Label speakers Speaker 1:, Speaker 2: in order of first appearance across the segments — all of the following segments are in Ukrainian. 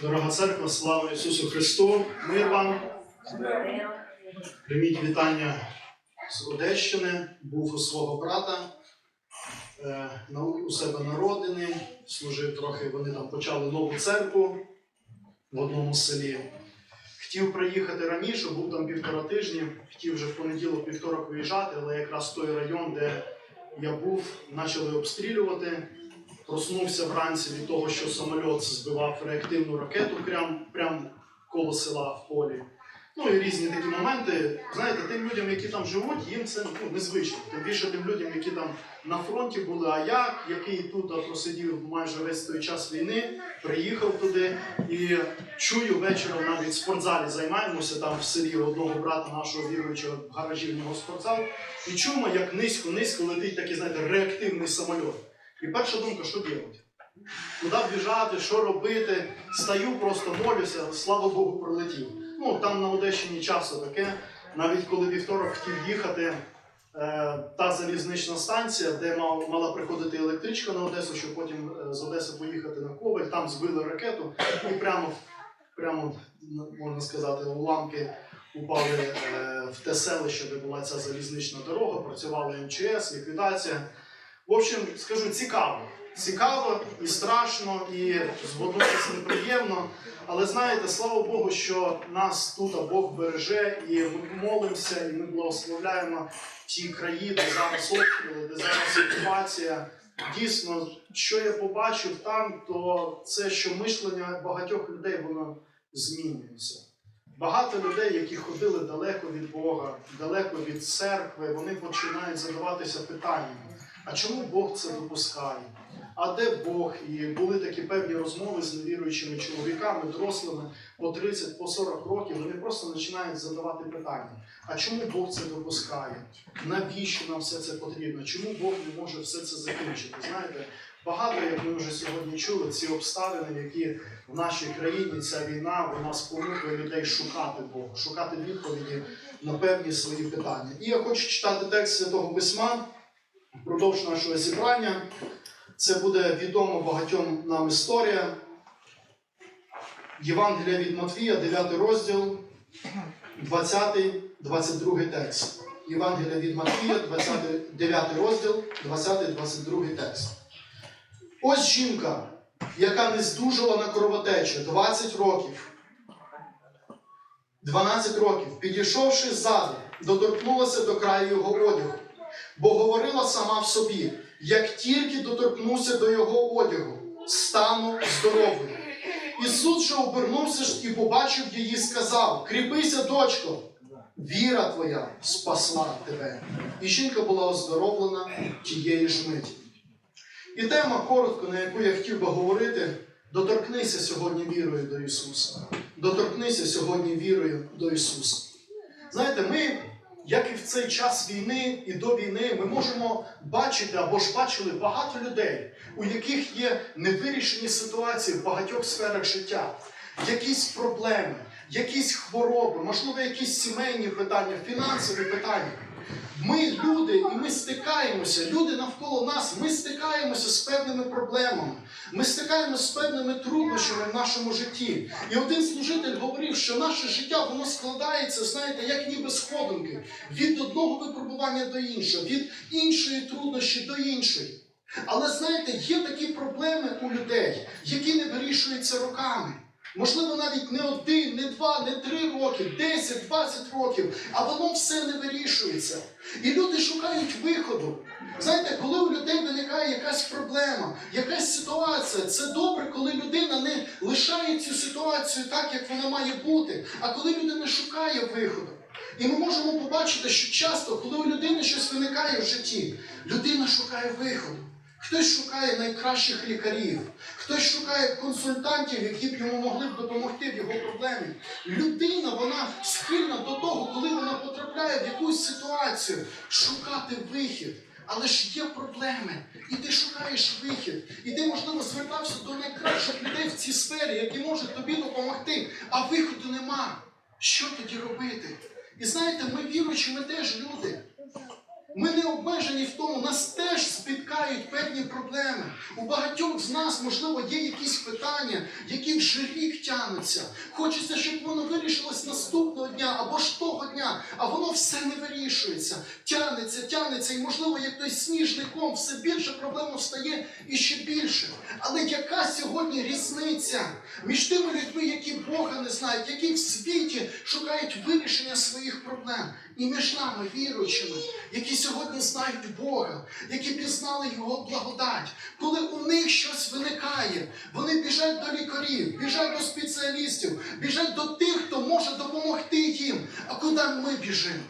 Speaker 1: Дорога церква, слава Ісусу Христу! Мир вам! Прийміть вітання з Одещини. Був у свого брата е, у себе на родині, служив трохи, вони там почали нову церкву в одному селі. Хотів приїхати раніше, був там півтора тижні, хотів вже в понеділок вівторок виїжджати, але якраз той район, де я був, почали обстрілювати. Проснувся вранці від того, що самоліт збивав реактивну ракету прямо прям коло села в полі. Ну і різні такі моменти. Знаєте, тим людям, які там живуть, їм це ну, незвично. Тим більше тим людям, які там на фронті були, а я, який тут просидів майже весь той час війни, приїхав туди і чую вечором навіть в спортзалі займаємося там в селі одного брата нашого віруючого в гаражі в спортзал. І чуємо, як низько-низько летить такий, знаєте, реактивний самоліт. І перша думка, що робити? Куди біжати, що робити? Стаю, просто молюся, слава Богу, прилетів. Ну, там на Одещині часу таке. Навіть коли вівторок хотів їхати, е, та залізнична станція, де мала приходити електричка на Одесу, щоб потім е, з Одеси поїхати на Коваль, там збили ракету і прямо, прямо можна сказати, уламки упали е, в те селище, де була ця залізнична дорога, працювала МЧС, ліквідація. В общем, скажу, цікаво. Цікаво і страшно, і водночас неприємно. Але знаєте, слава Богу, що нас тут Бог береже, і ми молимося, і ми благословляємо ті краї, де зараз обстріли, де зараз окупація. Дійсно, що я побачив там, то це, що мишлення багатьох людей воно змінюється. Багато людей, які ходили далеко від Бога, далеко від церкви, вони починають задаватися питаннями. А чому Бог це допускає? А де Бог? І були такі певні розмови з невіруючими чоловіками, дорослими по 30, по 40 років. Вони просто починають задавати питання: а чому Бог це допускає? Навіщо нам все це потрібно? Чому Бог не може все це закінчити? Знаєте, багато, як ми вже сьогодні чули, ці обставини, які в нашій країні ця війна, вона спонукує людей шукати Бога, шукати відповіді на певні свої питання. І я хочу читати текст Святого Письма впродовж нашого зібрання. Це буде відомо багатьом нам історія. Євангелія від Матвія, 9 розділ, 20-22 текст. Євангелія від Матвія, 20, 9 розділ, 20-22 текст. Ось жінка, яка не здужала на кровотечу 20 років. 12 років, підійшовши ззаду, доторкнулася до краю його одягу, бо говорила сама в собі, як тільки доторкнуся до його одягу, стану здоровою. Ісус же обернувся ж і побачив її, сказав: Кріпися, дочко, віра твоя спасла тебе. І жінка була оздоровлена тієї ж миті. І тема коротко, на яку я хотів би говорити, доторкнися сьогодні вірою до Ісуса. Доторкнися сьогодні вірою до Ісуса. Знаєте, ми, як і в цей час війни і до війни, ми можемо бачити або ж бачили багато людей, у яких є невирішені ситуації в багатьох сферах життя, якісь проблеми, якісь хвороби, можливо, якісь сімейні питання, фінансові питання. Ми люди, і ми стикаємося, люди навколо нас, ми стикаємося з певними проблемами, ми стикаємося з певними труднощами в нашому житті. І один служитель говорив, що наше життя воно складається, знаєте, як ніби сходинки, від одного випробування до іншого, від іншої труднощі до іншої. Але знаєте, є такі проблеми у людей, які не вирішуються роками. Можливо, навіть не один, не два, не три роки, 10, 20 років, а воно все не вирішується. І люди шукають виходу. Знаєте, коли у людей виникає якась проблема, якась ситуація, це добре, коли людина не лишає цю ситуацію так, як вона має бути, а коли людина шукає виходу. І ми можемо побачити, що часто, коли у людини щось виникає в житті, людина шукає виходу. Хтось шукає найкращих лікарів, хтось шукає консультантів, які б йому могли б допомогти в його проблемі. Людина, вона схильна до того, коли вона потрапляє в якусь ситуацію, шукати вихід. Але ж є проблеми, і ти шукаєш вихід. І ти, можливо, звертався до найкращих людей в цій сфері, які можуть тобі допомогти, а виходу нема. Що тоді робити? І знаєте, ми віруючі, ми теж люди. Ми не обмежені в тому, нас теж спіткають певні проблеми. У багатьох з нас, можливо, є якісь питання, які вже рік тянеться. Хочеться, щоб воно вирішилось наступного дня або ж того дня, а воно все не вирішується. Тянеться, тянеться, і можливо, як той сніжний ком, все більше проблем стає і ще більше. Але яка сьогодні різниця між тими людьми, які Бога не знають, які в світі шукають вирішення своїх проблем, і між нами, віруючими, які сьогодні знають Бога, які пізнали Його благодать, коли у них щось виникає, вони біжать до лікарів, біжать до спеціалістів, біжать до тих, хто може допомогти їм. А куди ми біжимо?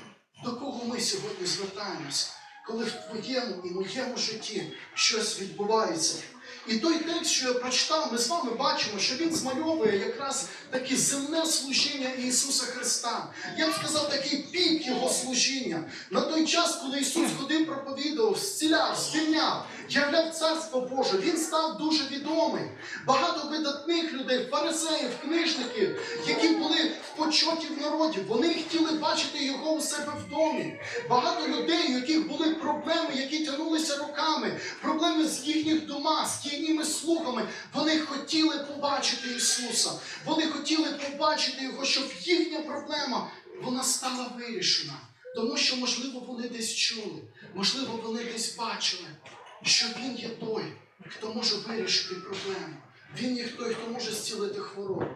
Speaker 1: До кого ми сьогодні звертаємося, коли в твоєму і моєму житті щось відбувається? І той текст, що я прочитав, ми з вами бачимо, що він змальовує якраз таке земне служіння Ісуса Христа. Я б сказав, такий пік Його служіння. На той час, коли Ісус ходив, проповідував, зціляв, звільняв, являв Царство Боже, Він став дуже відомий. Багато видатних людей, фарисеїв, книжників, які були в почоті в народі, вони хотіли бачити Його у себе в домі. Багато людей, у яких були проблеми, які тягнулися роками, проблеми з їхніх дома, з тініми слухами, вони хотіли побачити Ісуса. Вони хотіли побачити Його, щоб їхня проблема вона стала вирішена. Тому що, можливо, вони десь чули, можливо, вони десь бачили, що Він є той, хто може вирішити проблему. Він є той, хто може зцілити хворобу.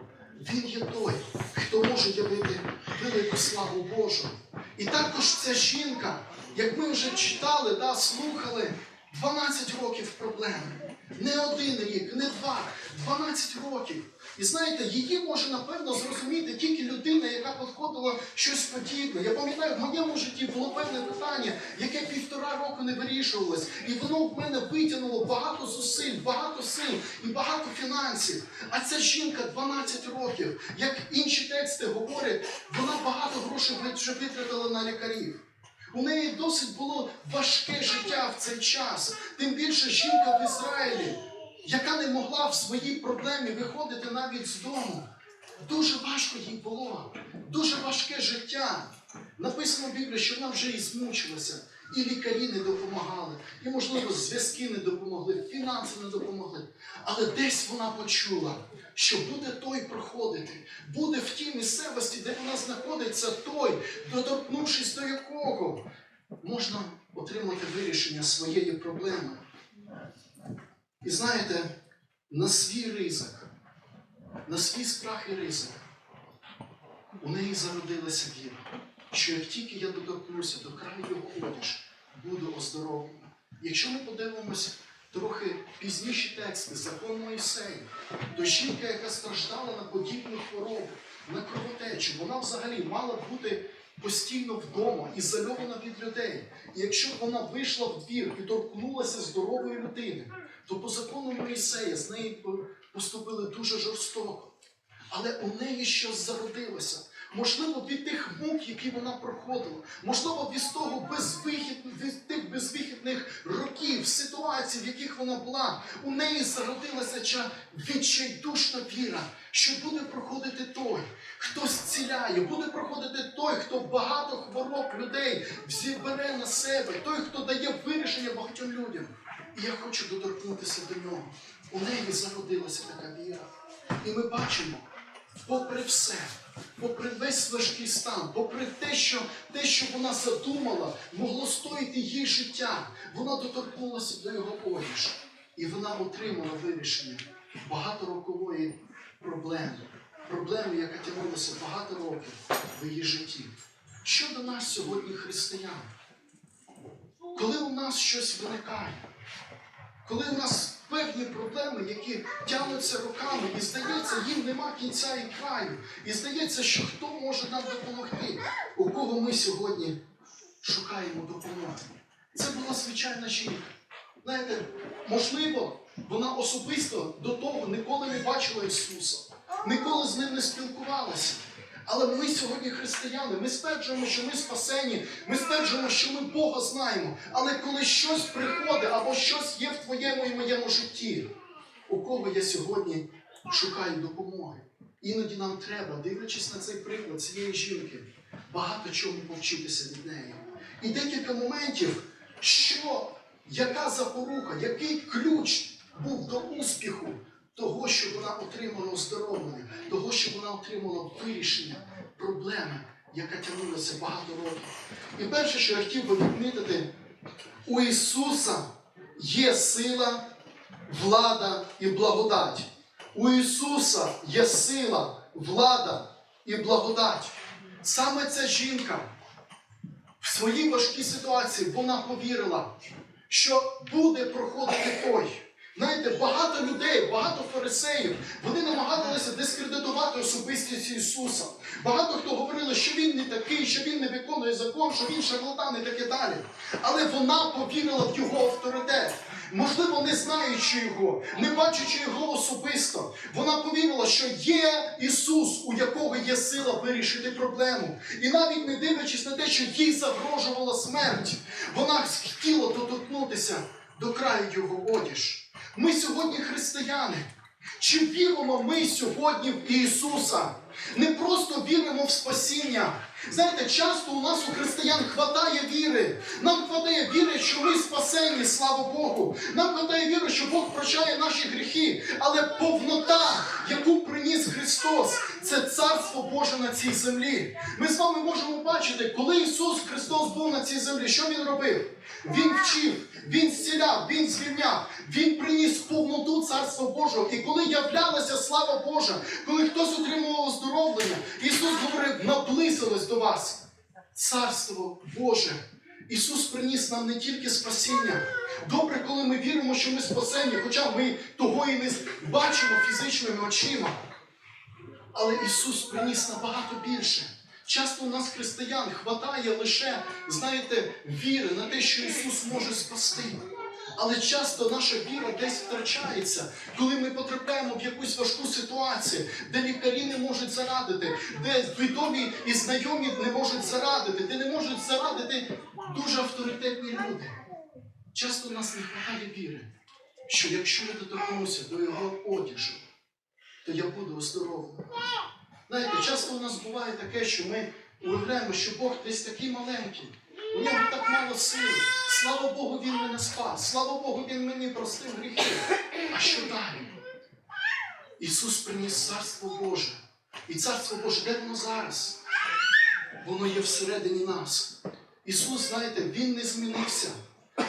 Speaker 1: Він є той, хто може явити велику славу Божу. І також ця жінка, як ми вже читали, да, слухали, 12 років проблеми. Не один рік, не два, 12 років. І знаєте, її може напевно зрозуміти тільки людина, яка підходила щось подібне. Я пам'ятаю, в моєму житті було певне питання, яке півтора року не вирішувалось. І воно в мене витягнуло багато зусиль, багато сил і багато фінансів. А ця жінка 12 років, як інші тексти говорять, вона багато грошей вже витратила на лікарів. У неї досить було важке життя в цей час. Тим більше жінка в Ізраїлі, яка не могла в своїй проблемі виходити навіть з дому. Дуже важко їй було, дуже важке життя. Написано в Біблії, що вона вже і змучилася, і лікарі не допомагали, і, можливо, зв'язки не допомогли, фінанси не допомогли. Але десь вона почула, що буде той проходити, буде в тій місцевості, де вона знаходиться, той, доторкнувшись до якого можна отримати вирішення своєї проблеми. І знаєте, на свій ризик, на свій страх і ризик, у неї зародилася віра, що як тільки я доторкнуся до краю його буду оздоровлений. Якщо ми подивимось трохи пізніші тексти, закон Моїсея, то жінка, яка страждала на подібну хворобу, на кровотечу, вона взагалі мала бути постійно вдома, ізольована від людей. І якщо б вона вийшла в двір і торкнулася здорової людини, то по закону Моїсея з нею поступили дуже жорстоко. Але у неї щось зародилося. Можливо, від тих мук, які вона проходила, можливо, від того безвихід, від тих безвихідних років, ситуацій, в яких вона була, у неї зародилася відчайдушна віра, що буде проходити той, хто зціляє, буде проходити той, хто багато хвороб людей зібере на себе, той, хто дає вирішення багатьом людям. І я хочу доторкнутися до нього. У неї зародилася така віра. І ми бачимо, попри все, попри весь важкий стан, попри те, що те, що вона задумала, могло стоїти їй життя, вона доторкнулася до його одіж. І вона отримала вирішення багаторокової проблеми, проблеми, яка тягнулася багато років в її житті. Що до нас сьогодні, християн? Коли у нас щось виникає, коли у нас певні проблеми, які тягнуться руками, і здається, їм нема кінця і краю. І здається, що хто може нам допомогти, у кого ми сьогодні шукаємо допомоги. Це була звичайна жінка. Знаєте, можливо, вона особисто до того ніколи не бачила Ісуса, ніколи з ним не спілкувалася. Але ми сьогодні християни, ми стверджуємо, що ми спасені, ми стверджуємо, що ми Бога знаємо. Але коли щось приходить або щось є в твоєму і моєму житті, у кого я сьогодні шукаю допомоги? Іноді нам треба, дивлячись на цей приклад цієї жінки, багато чого повчитися від неї. І декілька моментів, що, яка запорука, який ключ був до успіху того, щоб вона отримала оздоровлення, того, щоб вона отримала вирішення проблеми, яка тягнулася багато років. І перше, що я хотів би відмітити, у Ісуса є сила, влада і благодать. У Ісуса є сила, влада і благодать. Саме ця жінка в своїй важкій ситуації вона повірила, що буде проходити той. Знаєте, багато людей, багато фарисеїв, вони намагалися дискредитувати особистість Ісуса. Багато хто говорили, що він не такий, що він не виконує закон, що він шарлатан і таке далі. Але вона повірила в його авторитет. Можливо, не знаючи його, не бачачи його особисто, вона повірила, що є Ісус, у якого є сила вирішити проблему. І навіть не дивлячись на те, що їй загрожувала смерть, вона хотіла доторкнутися до краю його одіж. Ми сьогодні християни. Чи віримо ми сьогодні в Ісуса? Не просто віримо в спасіння. Знаєте, часто у нас у християн хватає віри. Нам хватає віри, що ми спасені, слава Богу. Нам хватає віри, що Бог прощає наші гріхи. Але повнота, яку приніс Христос, це Царство Боже на цій землі. Ми з вами можемо бачити, коли Ісус Христос був на цій землі, що Він робив? Він вчив, Він зціляв, Він звільняв, Він приніс повноту Царства Божого. І коли являлася слава Божа, коли хтось отримував оздоровлення, Ісус говорив, наблизилось до вас. Царство Боже. Ісус приніс нам не тільки спасіння. Добре, коли ми віримо, що ми спасені, хоча ми того і не бачимо фізичними очима. Але Ісус приніс набагато більше. Часто у нас, християн, хватає лише, знаєте, віри на те, що Ісус може спасти. Але часто наша віра десь втрачається, коли ми потрапляємо в якусь важку ситуацію, де лікарі не можуть зарадити, де відомі і знайомі не можуть зарадити, де не можуть зарадити дуже авторитетні люди. Часто у нас не вистачає віри, що якщо я доторкнуся до його одяжу, то я буду оздоровлений. Знаєте, часто у нас буває таке, що ми уявляємо, що Бог десь такий маленький, у нього так мало сили. Слава Богу, Він мене спас. Слава Богу, Він мені простив гріхи. А що далі? Ісус приніс Царство Боже. І Царство Боже, де воно зараз? Воно є всередині нас. Ісус, знаєте, Він не змінився.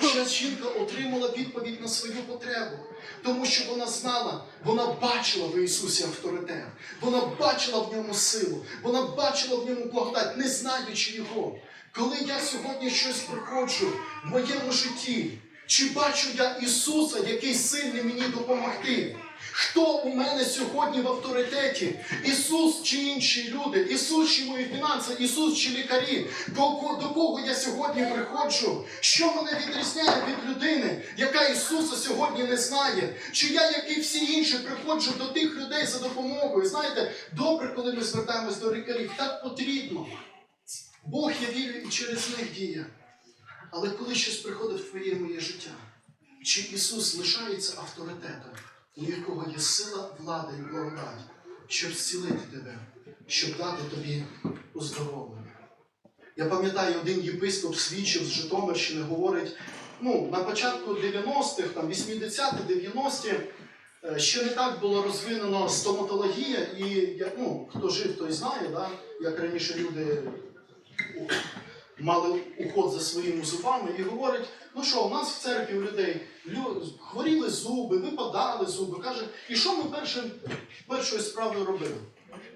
Speaker 1: Ще жінка отримала відповідь на свою потребу, тому що вона знала, вона бачила в Ісусі авторитет, вона бачила в ньому силу, вона бачила в ньому благодать, не знаючи його. Коли я сьогодні щось проходжу в моєму житті, чи бачу я Ісуса, який сильний мені допомогти? Хто у мене сьогодні в авторитеті? Ісус чи інші люди, Ісус чи мої фінанси, Ісус чи лікарі? До, до кого я сьогодні приходжу? Що мене відрізняє від людини, яка Ісуса сьогодні не знає? Чи я, як і всі інші, приходжу до тих людей за допомогою? Знаєте, добре, коли ми звертаємось до лікарів, так потрібно. Бог, я вірю, і через них діє. Але коли щось приходить в твоє моє життя, чи Ісус лишається авторитетом, у якого є сила, влада і благодать, щоб зцілити тебе, щоб дати тобі оздоровлення? Я пам'ятаю, один єпископ свідчив з Житомирщини, говорить, ну, на початку 90-х, там 80-ті, 90-ті, е, ще не так було розвинено стоматологія, і ну, хто жив, той знає, да, як раніше люди мали уход за своїми зубами і говорить, ну що, у нас в церкві у людей хворіли зуби, випадали зуби. Каже, і що ми першим, першою справою робили?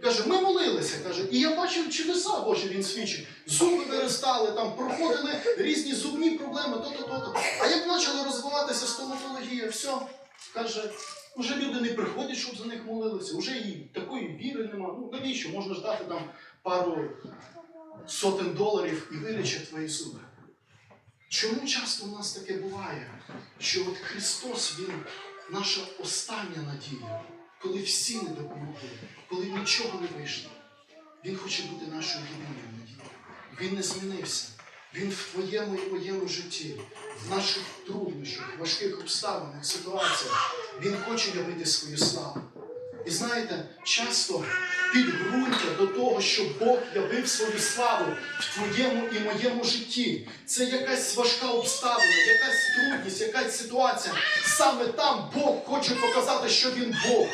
Speaker 1: Каже, ми молилися, каже, і я бачив чудеса Божі, він свідчить. Зуби виростали, там проходили різні зубні проблеми, то-то, то-то. А як почала розвиватися стоматологія, все, каже, вже люди не приходять, щоб за них молилися, вже і такої віри нема. Ну навіщо? Можна ж дати там пару сотень доларів і вилічать твої зуби. Чому часто у нас таке буває, що от Христос, Він наша остання надія, коли всі не допомогли, коли нічого не вийшло. Він хоче бути нашою єдиною надією. Він не змінився. Він в твоєму і моєму житті, в наших труднощах, важких обставинах, ситуаціях. Він хоче явити свою славу. І знаєте, часто підґрунтя до того, що Бог явив свою славу в твоєму і моєму житті. Це якась важка обставина, якась трудність, якась ситуація. Саме там Бог хоче показати, що він Бог.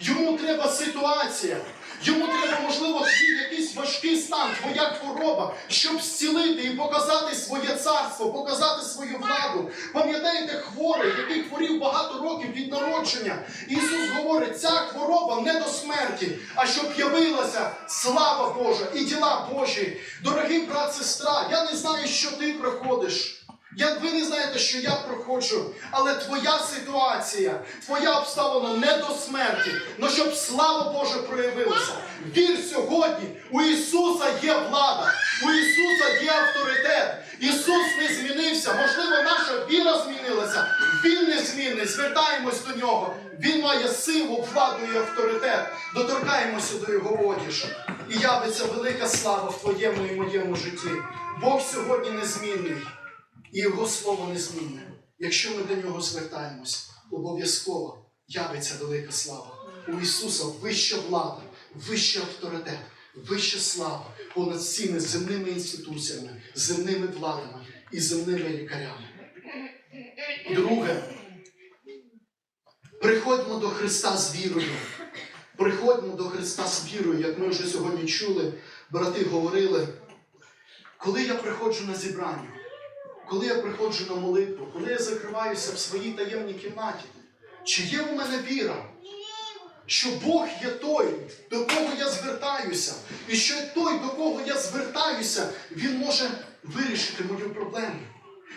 Speaker 1: Йому треба ситуація. Йому треба, можливо, твій якийсь важкий стан, твоя хвороба, щоб зцілити і показати своє царство, показати свою владу. Пам'ятаєте, хворий, який хворів багато років від народження. Ісус говорить, ця хвороба не до смерті, а щоб явилася слава Божа і діла Божі. Дорогий брат, сестра, я не знаю, що ти проходиш. Я, ви не знаєте, що я проходжу, але твоя ситуація, твоя обставина не до смерті, але щоб слава Божа проявилася. Вір сьогодні, у Ісуса є влада, у Ісуса є авторитет. Ісус не змінився. Можливо, наша віра змінилася. Він не змінний. Звертаємось до нього. Він має силу, владу і авторитет. Доторкаємося до його одіж. І явиться велика слава в твоєму і моєму житті. Бог сьогодні незмінний. І Його слово незмінне. Якщо ми до нього звертаємось, обов'язково явиться велика слава. У Ісуса вища влада, вищий авторитет, вища слава понад всіми земними інституціями, земними владами і земними лікарями. Друге, приходьмо до Христа з вірою. Приходьмо до Христа з вірою, як ми вже сьогодні чули, брати говорили. Коли я приходжу на зібрання, коли я приходжу на молитву, коли я закриваюся в своїй таємній кімнаті, чи є у мене віра, що Бог є той, до кого я звертаюся, і що той, до кого я звертаюся, він може вирішити мою проблему.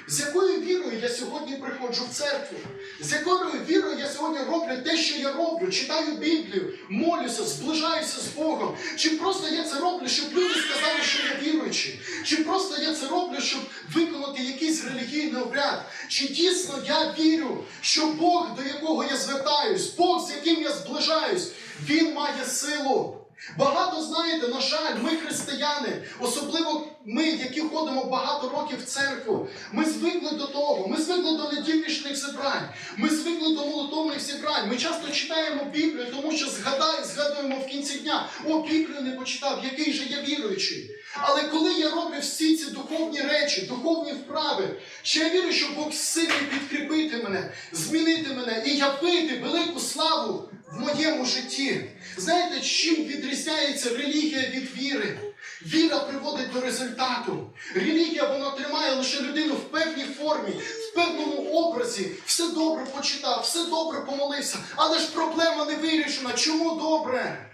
Speaker 1: З якою вірою я сьогодні приходжу в церкву? З якою вірою я сьогодні роблю те, що я роблю, читаю Біблію, молюся, зближаюся з Богом. Чи просто я це роблю, щоб люди сказали, що я віруючий? Чи просто я це роблю, щоб виконати якийсь релігійний обряд? Чи дійсно я вірю, що Бог, до якого я звертаюсь, Бог, з яким я зближаюсь, Він має силу? Багато знаєте, на жаль, ми християни, особливо ми, які ходимо багато років в церкву, ми звикли до того, ми звикли до недільничних зібрань, ми звикли до молитовних зібрань. Ми часто читаємо Біблію, тому що згадай, згадуємо в кінці дня, о, Біблію не почитав, який же я віруючий. Але коли я роблю всі ці духовні речі, духовні вправи, ще я вірю, що Бог сильний підкріпити мене, змінити мене і явити велику славу в моєму житті. Знаєте, чим відрізняється релігія від віри? Віра приводить до результату. Релігія вона тримає лише людину в певній формі, в певному образі. Все добре почитав, все добре помолився, але ж проблема не вирішена. Чому добре?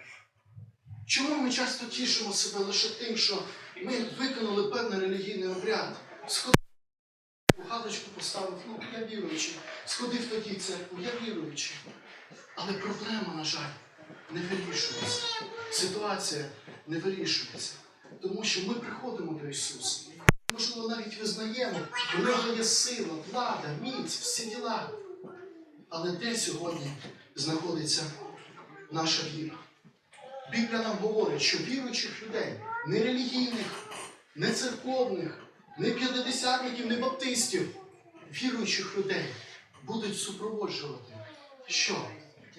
Speaker 1: Чому ми часто тішимо себе лише тим, що ми виконали певний релігійний обряд? Сходив галочку поставив, ну я віруючий. Сходив тоді церкву, я віруючий. Але проблема, на жаль, не вирішується. Ситуація не вирішується. Тому що ми приходимо до Ісуса. Можливо, навіть визнаємо, у нього є сила, влада, міць, всі діла. Але де сьогодні знаходиться наша віра? Біблія нам говорить, що віруючих людей, не релігійних, не церковних, не п'ятидесятників, не баптистів, віруючих людей будуть супроводжувати. Що?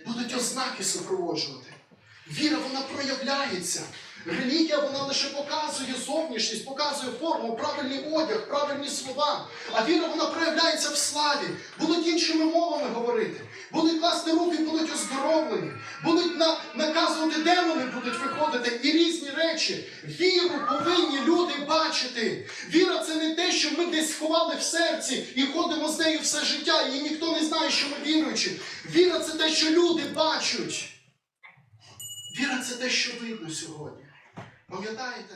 Speaker 1: Будуть ознаки супроводжувати. Віра вона проявляється. Релігія вона лише показує зовнішність, показує форму, правильний одяг, правильні слова. А віра вона проявляється в славі. Будуть іншими мовами говорити, будуть класти руки, будуть оздоровлені, будуть на, наказувати демони, будуть виходити і різні речі. Віру повинні люди бачити. Віра це не те, що ми десь сховали в серці і ходимо з нею все життя, і ніхто не знає, що ми віруючі. Віра це те, що люди бачать. Віра це те, що видно сьогодні. Пам'ятаєте,